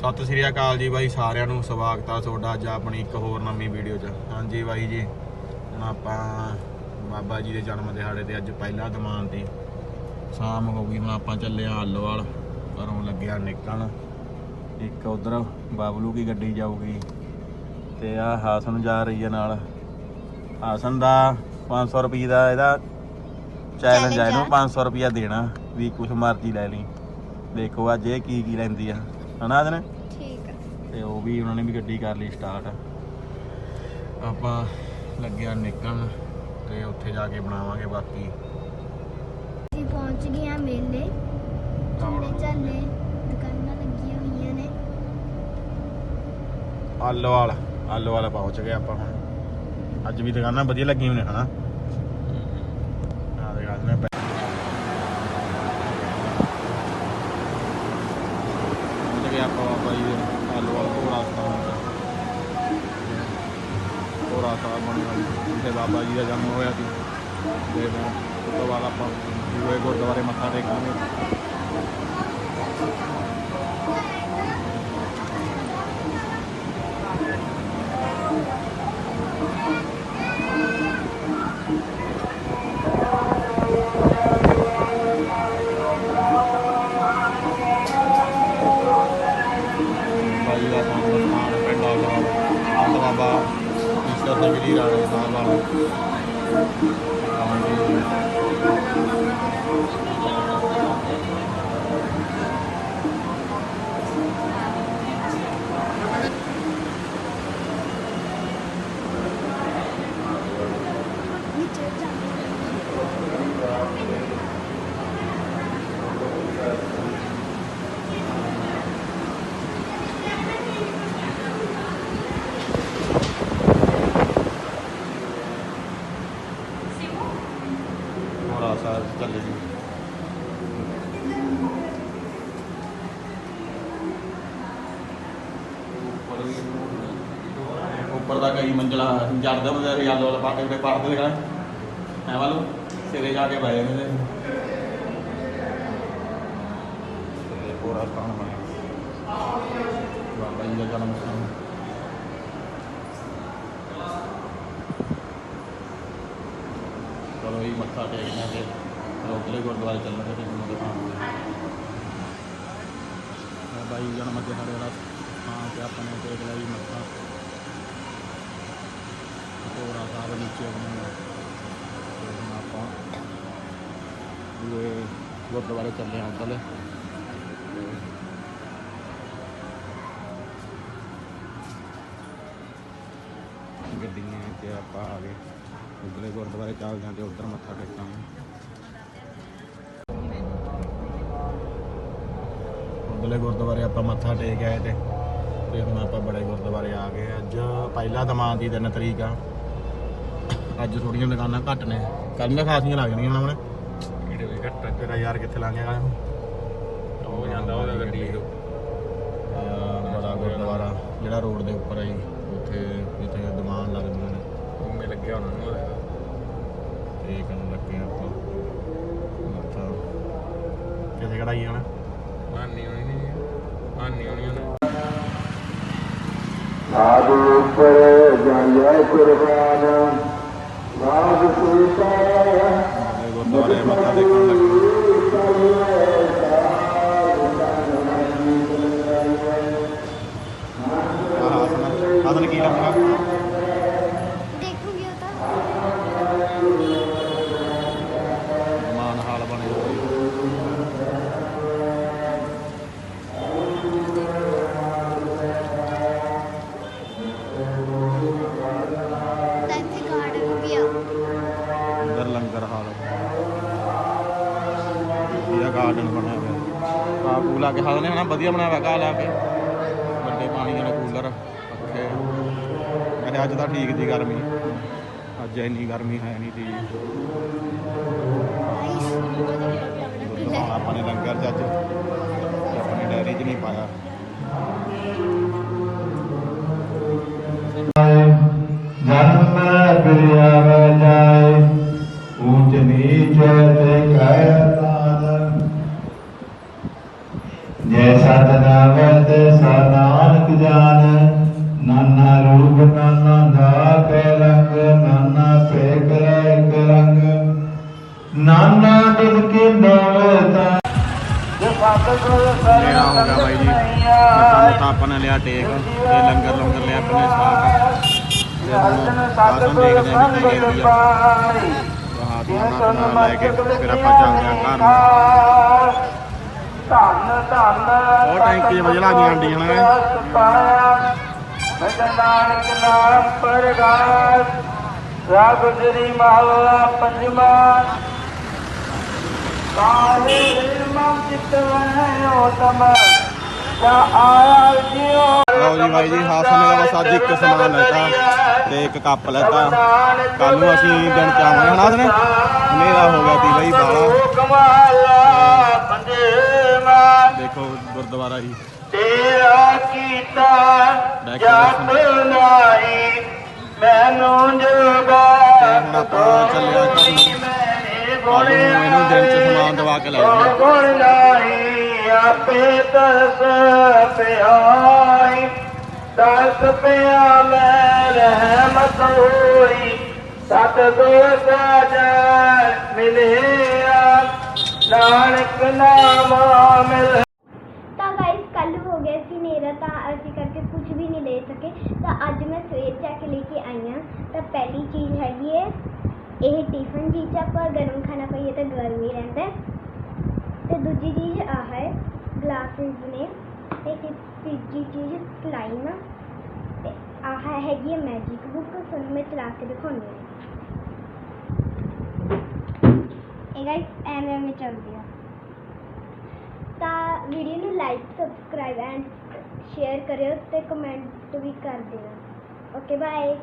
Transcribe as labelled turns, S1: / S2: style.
S1: ਸਤਿ ਸ੍ਰੀ ਅਕਾਲ ਜੀ ਬਾਈ ਸਾਰਿਆਂ ਨੂੰ ਸਵਾਗਤ ਆ ਤੁਹਾਡਾ ਅੱਜ ਆਪਣੀ ਇੱਕ ਹੋਰ ਨਵੀਂ ਵੀਡੀਓ 'ਚ। ਹਾਂਜੀ ਬਾਈ ਜੀ ਹੁਣ ਆਪਾਂ ਬਾਬਾ ਜੀ ਦੇ ਜਨਮ ਦਿਹਾੜੇ ਤੇ ਅੱਜ ਪਹਿਲਾ ਦਮਾਨ ਦੀ ਸ਼ਾਮ ਹੋ ਗਈ ਹੁਣ ਆਪਾਂ ਚੱਲੇ ਆ ਆਲੋਵਾਲ ਘਰੋਂ ਲੱਗਿਆ ਨਿਕਲਣ। ਇੱਕ ਉਧਰ ਬਾਬਲੂ ਕੀ ਗੱਡੀ ਜਾਊਗੀ ਤੇ ਆ ਹਾਸਨ ਜਾ ਰਹੀ ਹੈ ਨਾਲ। ਹਾਸਨ ਦਾ 500 ਰੁਪਏ ਦਾ ਇਹਦਾ ਚੈਲੰਜ ਆ ਇਹਨੂੰ 500 ਰੁਪਿਆ ਦੇਣਾ ਵੀ ਕੁਛ ਮਰਜ਼ੀ ਲੈ ਲਈ। ਦੇਖੋ ਅੱਜ ਇਹ ਕੀ ਕੀ ਲੈਂਦੀ ਆ। ਹਨਾ ਦਿਨ
S2: ਠੀਕ ਆ।
S1: ਤੇ ਉਹ ਵੀ ਉਹਨਾਂ ਨੇ ਵੀ ਗੱਡੀ ਕਰ ਲਈ ਸਟਾਰਟ ਆਪਾਂ ਲੱਗਿਆ ਨਿਕਲਣ ਤੇ ਉੱਥੇ ਜਾ ਕੇ ਬਣਾਵਾਂਗੇ ਬਾਕੀ।
S2: ਅਸੀਂ ਪਹੁੰਚ ਗਏ ਆ ਮੇਲੇ। ਝੱਲੇ ਝੱਲੇ ਦੁਕਾਨਾਂ ਲੱਗੀਆਂ ਹੋਈਆਂ ਨੇ।
S1: ਆਲੋਵਾਲ ਆਲੋਵਾਲ ਪਹੁੰਚ ਗਏ ਆਪਾਂ ਹੁਣ। ਅੱਜ ਵੀ ਦੁਕਾਨਾਂ ਵਧੀਆ ਲੱਗੀਆਂ ਹੋਈਆਂ ਹਨਾ? ਆ ਦੇ ਪਹੁੰਚ ਜਿੱਥੇ ਬਾਬਾ ਜੀ ਦਾ ਜਨਮ ਹੋਇਆ ਸੀ। ਤੇ ਉਸ ਤੋਂ ਬਾਅਦ ਆਪਾਂ ਦੂਏ ਗੁਰਦੁਆਰੇ ਮੱਥਾ ਟੇਕਾਂਗੇ। ਬਾਈ ਦਾ ਨਾਮ ਪਿੰਡ ਆਲੋਵਾਲ ਆਂਦ ਬਾਬਾ
S2: Zaten biri
S1: ilave daha var. ਜਾ ਕੇ ਬਹਿ ਜਾਂਦੇ ਨੇ। ਤੇ ਕੋਰਾ ਸਥਾਨ ਬਣਿਆ ਬਾਬਾ ਜੀ ਦਾ ਜਨਮ ਸਥਾਨ। ਚਲੋ ਇਹ ਮੱਥਾ ਟੇਕਣਾ ਤੇ ਅਗਲੇ ਗੁਰਦੁਆਰੇ ਚੱਲਾਂਗੇ ਤੇ ਤੁਹਾਨੂੰ ਦਿਖਾਵਾਂਗੇ ਬਾਬਾ ਜੀ ਜਨਮ ਦਿਹਾੜੇ ਦਾ ਥਾਂ ਤੇ ਆਪਣੇ ਟੇਕ ਲਈ ਮੱਥਾ। ਕੋਰਾ ਸਾਹਿਬ ਨੀਚੇ ਬਣਿਆ ਤੇ ਹੁਣ ਆਪਾਂ ਇਹ ਗੁਰਦੁਆਰੇ ਚੱਲੇ ਹਾਂ ਉੱਧਰਲੇ ਗੱਡੀਆਂ ਤੇ ਆਪਾਂ ਆ ਗਏ ਉਧਰਲੇ ਗੁਰਦੁਆਰੇ ਚੱਲ ਜਾਂਦੇ ਉਧਰ ਮੱਥਾ ਟੇਕਾਂਗੇ ਉਧਰਲੇ ਗੁਰਦੁਆਰੇ ਆਪਾਂ ਮੱਥਾ ਟੇਕ ਆਏ ਤੇ ਤੇ ਹੁਣ ਆਪਾਂ ਬੜੇ ਗੁਰਦੁਆਰੇ ਆ ਗਏ ਅੱਜ ਪਹਿਲਾ ਦਮਾਨ ਦੀ ਦਿਨ ਤਰੀਕ ਆ। ਅੱਜ ਥੋੜੀਆਂ ਦੁਕਾਨਾਂ ਘੱਟ ਨੇ। ਕੱਲ ਮੈਂ ਖਾਸੀਆਂ ਲੱਗ ਜਾਣੀਆਂ ਹੁਣ
S3: ਕਿਹੜੇ ਵੇ ਘੱਟ
S1: ਤੇਰਾ ਯਾਰ ਕਿੱਥੇ ਲੰਘੇਗਾ
S3: ਹੋ ਜਾਂਦਾ ਉਹਦਾ ਗੱਡੀ
S1: ਬੜਾ ਗੁਰਦੁਆਰਾ ਜਿਹੜਾ ਰੋਡ ਦੇ ਉੱਪਰ ਹੈ ਜੀ ਉੱਥੇ ਜਿੱਥੇ ਦੁਕਾਨ ਲੱਗਦੀਆਂ ਨੇ।
S3: ਘੁੰਮੇ ਲੱਗਿਆ ਉਹਨਾਂ ਨੂੰ
S1: ਤੇ ਕਰਨ ਲੱਗੇ ਆਪਾਂ। ਮੱਥਾ। ਕਿਤੇ ਕਢਾਈ ਆਣਾ
S3: ਮਾਨੀ ਹੋਣੀ ਨਹੀਂ ਮਾਨੀ ਹੋਣੀ ਉਹਨੇ
S4: ਆਦਿ ਉੱਪਰ ਕੁਰਬਾਨ। ਰਾਜ ਸੁਲਤਾ
S1: ਗੁਰਦੁਆਰੇ ਮੱਥਾ
S2: ਗਾਰਡਨ
S1: ਬਣਿਆ ਹੋਇਆ। ਆ ਕੂਲਾ ਕੇ ਹਾਲ ਨੇ ਹਨਾ, ਵਧੀਆ ਬਣਾਇਆ ਹੋਇਆ ਘਾਹ ਲਾ ਕੇ। ਵੱਡੇ ਪਾਣੀ ਵਾਲੇ ਕੂਲਰ, ਪੱਖੇ। ਕਹਿੰਦੇ ਅੱਜ ਤਾਂ ਠੀਕ ਦੀ ਗਰਮੀ। ਅੱਜ ਇੰਨੀ ਗਰਮੀ ਹੈ ਨਹੀਂ ਤੀ
S2: ਨਾਈਸ
S1: ਆਪਾਂ ਨੇ ਲੰਗਰ ਚ ਅੱਜ ਤੇ ਆਪਣੀ ਡੈਰੀ 'ਚ ਨਹੀਂ ਪਾਇਆ।
S4: ਜਨਮ ਬਿਰਿਆ ਜੇ ਸਤਿਗੁਰ
S1: ਮੇਰਾ ਹੋ ਗਿਆ ਬਾਈ ਜੀ। ਮੁੱਥਾ ਆਪਾਂ ਨੇ ਲਿਆ ਟੇਕ ਤੇ ਲੰਗਰ ਲੰਗਰ ਲਿਆ ਆਪਣੇ ਸਾਥ ਸਾਧਨ ਦੇਖਦੇ ਆ। ਕਿੱਥੇ ਵੀ ਆ ਹਾਥ ਨਾਲ ਲੈ ਕੇ ਫਿਰ ਆਪਾਂ ਚੱਲਦੇ ਆ ਘਰ ਨੂੰ।
S4: ਧੰਨ ਧੰਨ
S1: ਉਹ ਟੈਂਕੀ ਵਜਲਾ ਦੀਆਂ ਆਂਡੀਆਂ ਨੇ
S4: ਮੈਂ ਨਾਨਕ ਨਾਮ ਪਰਗਾਸ ਰਾਗ ਜਰੀ ਮਹਲਾ ਪੰਜਵਾਂ।
S1: ਲਓ ਜੀ ਬਾਈ ਜੀ ਹਾਸਨ ਨੇ ਬਸ ਅੱਜ ਇੱਕ ਸਮਾਨ ਲੈਤਾ ਤੇ ਇੱਕ ਕੱਪ ਲੈਤਾ ਕੱਲ ਨੂੰ ਅਸੀਂ ਦਿਨ ਚ ਆਵਾਂਗੇ ਹਨਾ ਹਸਨ ਹਨੇਰਾ ਹੋ ਗਿਆ ਤੀ ਬਾਈ, ਬਾਲਾ। ਦੇਖੋ ਗੁਰਦੁਆਰਾ ਜੀ।
S4: ਤੇਰਾ ਕੀਤਾ ਜਪ ਨਾਈ ਮੈਨੂੰ ਜੋਗਾ
S1: ਤੇ ਹੁਣ ਆਪਾਂ ਚੱਲਿਆ ਘਰ ਨੂੰ ਕੱਲ ਨੂੰ ਇਹਨੂੰ ਦਿਨ ਚ ਸਮਾਨ ਦਵਾ ਕੇ ਲੈ ਜਾਵਾਂਗੇ
S4: ਗੁਣ ਨਾਈ ਆਪੇ ਤਸ ਪਿਆਈ। ਤਸ ਪਿਆ ਮੈਂ ਰਹਿਮਤ ਹੋਈ। ਸਤਿਗੁਰ ਸਾਜਾ ਮਿਲਿਆ। ਨਾਨਕ ਨਾਮ ਮਿਲ
S2: ਤਾਂ ਗਾਇਸ ਕੱਲ ਹੋ ਗਿਆ ਸੀ ਹਨੇਰਾ ਤਾਂ ਅਸੀਂ ਕਰਕੇ ਕੁਝ ਵੀ ਨਹੀਂ ਲੈ ਸਕੇ। ਤਾਂ ਅੱਜ ਮੈਂ ਸਵੇਰ ਜਾ ਕੇ ਲੈ ਕੇ ਆਈ ਹਾਂ। ਤਾਂ ਪਹਿਲੀ ਚੀਜ਼ ਹੈਗੀ ਹੈ ਇਹ ਟਿਫਨ ਜੀ ਚ ਆਪਾਂ ਗਰਮ ਖਾਣਾ ਪਾਈਏ ਤਾਂ ਗਰਮ ਹੀ ਰਹਿੰਦਾ ਹੈ। ਤੇ ਦੂਜੀ ਚੀਜ਼ ਆਹ ਹੈ ਗਲਾਸਿਸ ਨੇ। ਤੇ ਤੇ ਤੀਜੀ ਚੀਜ਼ ਸਲਾਈਮ ਤੇ ਆਹ ਹੈਗੀ ਹੈ ਮੈਜਿਕ ਬੁੱਕ ਤੁਹਾਨੂੰ ਮੈਂ ਚਲਾ ਕੇ ਦਿਖਾਉਂਦੀ ਹਾਂ। ਇਹ ਗਾਇਸ ਐਵੇਂ ਐਵੇਂ ਚੱਲਦੀ ਆ। ਤਾਂ ਵੀਡੀਓ ਨੂੰ ਲਾਈਕ ਸਬਸਕ੍ਰਾਈਬ ਐਂਡ ਸ਼ੇਅਰ ਕਰਿਓ ਤੇ ਕਮੈਂਟ ਵੀ ਕਰ ਦੇਣਾ ਓਕੇ ਬਾਏ